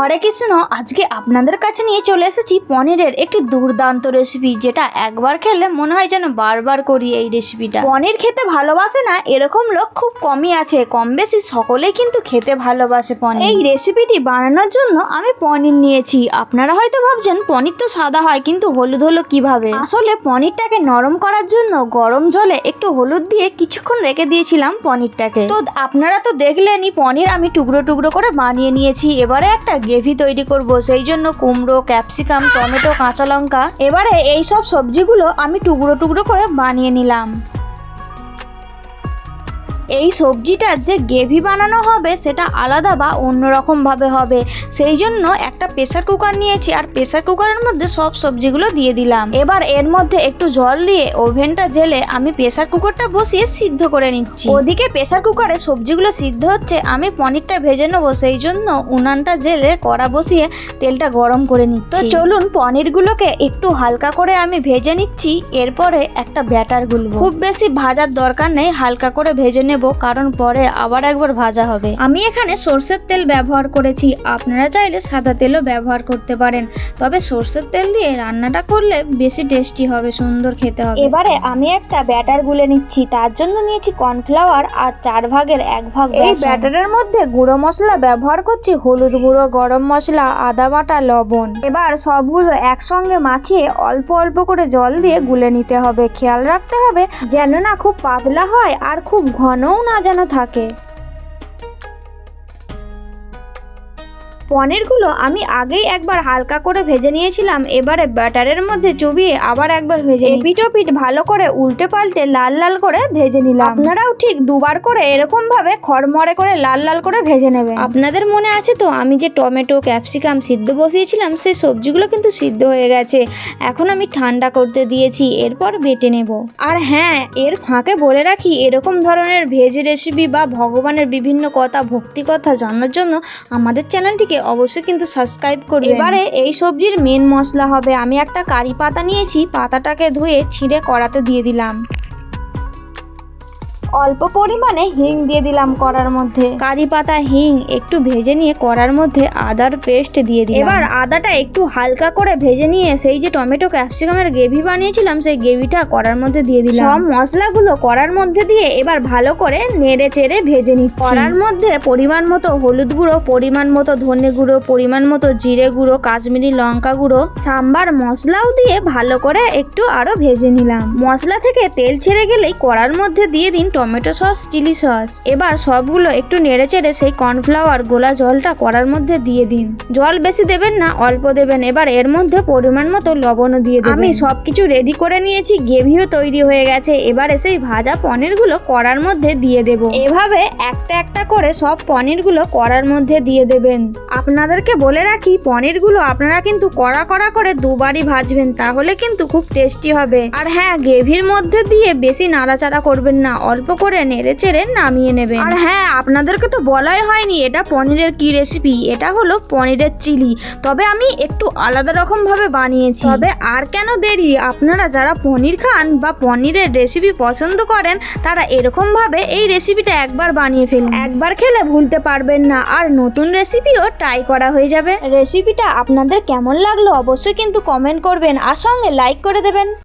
হরে কৃষ্ণ, আজকে আপনাদের কাছে নিয়ে চলে এসেছি পনিরের একটি দুর্দান্ত রেসিপি যেটা একবার খেলে মনে হয় যেন বারবার করি এই রেসিপিটা পনির খেতে ভালোবাসে না, এরকম লোক খুব কমই আছে। কম বেশি সকলেই কিন্তু খেতে ভালোবাসে পনির। এই রেসিপিটি বানানোর জন্য আমি পনির নিয়েছি। আপনারা হয়তো ভাবছেন, পনির তো সাদা হয়, কিন্তু হলুদ হলো কীভাবে? আসলে পনিরটাকে নরম করার জন্য গরম জলে একটু হলুদ দিয়ে কিছুক্ষণ রেখে দিয়েছিলাম পনিরটাকে। তো আপনারা তো দেখলেনই, পনির আমি টুকরো টুকরো করে বানিয়ে নিয়েছি। এবারে একটা গ্রেভি তৈরি করব, সেই জন্য কুমড়ো, ক্যাপসিকাম, টমেটো, কাঁচা লঙ্কা। এবারে এই সব সবজিগুলো আমি টুকরো টুকরো করে বানিয়ে নিলাম। এই সবজিটার যে গ্রেভি বানানো হবে সেটা আলাদা বা অন্যরকমভাবে হবে। সেই জন্য একটা প্রেসার কুকার নিয়েছি আর প্রেসার কুকারের মধ্যে সব সবজিগুলো দিয়ে দিলাম। এবার এর মধ্যে একটু জল দিয়ে ওভেনটা জেলে আমি প্রেসার কুকারটা বসিয়ে সিদ্ধ করে নিচ্ছি। ওদিকে প্রেসার কুকারে সবজিগুলো সিদ্ধ হচ্ছে, আমি পনিরটা ভেজে নেব, সেই জন্য উনানটা জেলে কড়া বসিয়ে তেলটা গরম করে নিচ্ছি। চলুন পনিরগুলোকে একটু হালকা করে আমি ভেজে নিচ্ছি, এরপরে একটা ব্যাটার গুলবো। খুব বেশি ভাজার দরকার নেই, হালকা করে ভেজে নেব। কারণ পরে আবার একবার ভাজা হবে। আমি এখানে সর্ষের তেল ব্যবহার করেছি। আপনারা চাইলে সাদা তেলও ব্যবহার করতে পারেন। তবে সর্ষের তেল দিয়ে রান্নাটা করলে বেশি টেস্টি হবে সুন্দর খেতে হবে। এবারে আমি একটা ব্যাটার গুলে নিচ্ছি। তার জন্য নিয়েছি কর্নফ্লাওয়ার আর চার ভাগের এক ভাগ এই ব্যাটারের মধ্যে গুঁড়ো মশলা ব্যবহার করছি। হলুদ গুঁড়ো গরম মশলা আদা বাটা লবণ। এবার সবগুলো একসঙ্গে মাখিয়ে অল্প অল্প করে জল দিয়ে গুলে নিতে হবে। খেয়াল রাখতে হবে যেন না খুব পাতলা হয় আর খুব ঘনও না যেন থাকে। পনিরগুলো আমি আগেই একবার হালকা করে ভেজে নিয়েছিলাম, এবারে ব্যাটারের মধ্যে চুবিয়ে আবার একবার ভেজে ওপিট ভালো করে উল্টে পাল্টে লাল লাল করে ভেজে নিলাম। আপনারাও ঠিক দুবার করে এরকম ভাবে খড়মড়ে করে লাল লাল করে ভেজে নেবেন। আপনাদের মনে আছে তো, আমি যে টমেটো, ক্যাপসিকাম সিদ্ধ বসিয়েছিলাম, সেই সবজিগুলো কিন্তু সিদ্ধ হয়ে গেছে। এখন আমি ঠান্ডা করতে দিয়েছি, এরপর বেটে নেব। আর হ্যাঁ এর ফাঁকে বলে রাখি, এরকম ধরনের ভেজ রেসিপি বা ভগবানের বিভিন্ন কথা, ভক্তি কথা জানার জন্য আমাদের চ্যানেলটিকে অবশ্যই কিন্তু সাবস্ক্রাইব করবে এবারে এই সবজির মেন মশলা হবে। আমি একটা কারি পাতা নিয়েছি, পাতাটাকে ধুয়ে ছিঁড়ে কড়াতে দিয়ে দিলাম। অল্প পরিমাণে হিং দিয়ে দিলাম কড়ার মধ্যে। কারি পাতা হিং একটু ভেজে নিয়ে কড়ার মধ্যে আদার পেস্ট দিয়ে দিই এবার আদাটা একটু হালকা করে ভেজে নিয়ে সেই যে টমেটো ক্যাপসিকামের গ্রেভি বানিয়েছিলাম সেই গ্রেভিটা কড়ার মধ্যে দিয়ে দিলাম। সব মশলাগুলো কড়ার মধ্যে দিয়ে এবার ভালো করে নেড়ে চেড়ে ভেজে নিচ্ছি। কড়ার মধ্যে পরিমাণ মতো হলুদ গুঁড়ো পরিমাণ মতো ধনে গুঁড়ো পরিমাণ মতো জিরে গুঁড়ো কাশ্মীরি লঙ্কা গুঁড়ো সাম্বার মশলাও দিয়ে ভালো করে একটু আরও ভেজে নিলাম। মশলা থেকে তেল ছেড়ে গেলেই কড়ার মধ্যে দিয়ে দিন টমেটো সস চিলি সস। এবার সবগুলো একটু নেড়ে চেড়ে সেই কর্নফ্লাওয়ার গোলা জলটা কড়ার মধ্যে দিয়ে দিন। জল বেশি দেবেন না অল্প দেবেন। এবার এর মধ্যে পরিমাণ মতো লবণও দিয়ে দেবেন। আমি সবকিছু রেডি করে নিয়েছি গ্রেভিও তৈরি হয়ে গেছে। এবারে সেই ভাজা পনিরগুলো কড়ার মধ্যে দিয়ে দেব। এভাবে একটা একটা করে সব পনিরগুলো কড়ার মধ্যে দিয়ে দেবেন। আপনাদেরকে বলে রাখি পনিরগুলো আপনারা কিন্তু কড়া কড়া করে দুবারই ভাজবেন তাহলে কিন্তু খুব টেস্টি হবে। আর হ্যাঁ গ্রেভির মধ্যে দিয়ে বেশি নাড়াচাড়া করবেন না অল্প করে নেড়ে চেড়ে নামিয়ে নেবেন। আর হ্যাঁ আপনাদেরকে তো বলাই হয়নি এটা পনিরের কি রেসিপি এটা হলো পনিরের চিলি। তবে আমি একটু আলাদা রকম ভাবে বানিয়েছি। তবে আর কেন দেরি? আপনারা যারা পনির খান বা পনিরের রেসিপি পছন্দ করেন তারা এরকম ভাবে এই রেসিপিটা একবার বানিয়ে ফেলুন। একবার খেলে ভুলতে পারবেন না আর নতুন রেসিপিও ট্রাই করা হয়ে যাবে। রেসিপিটা আপনাদের কেমন লাগল অবশ্যই কিন্তু কমেন্ট করবেন আর সঙ্গে লাইক করে দেবেন।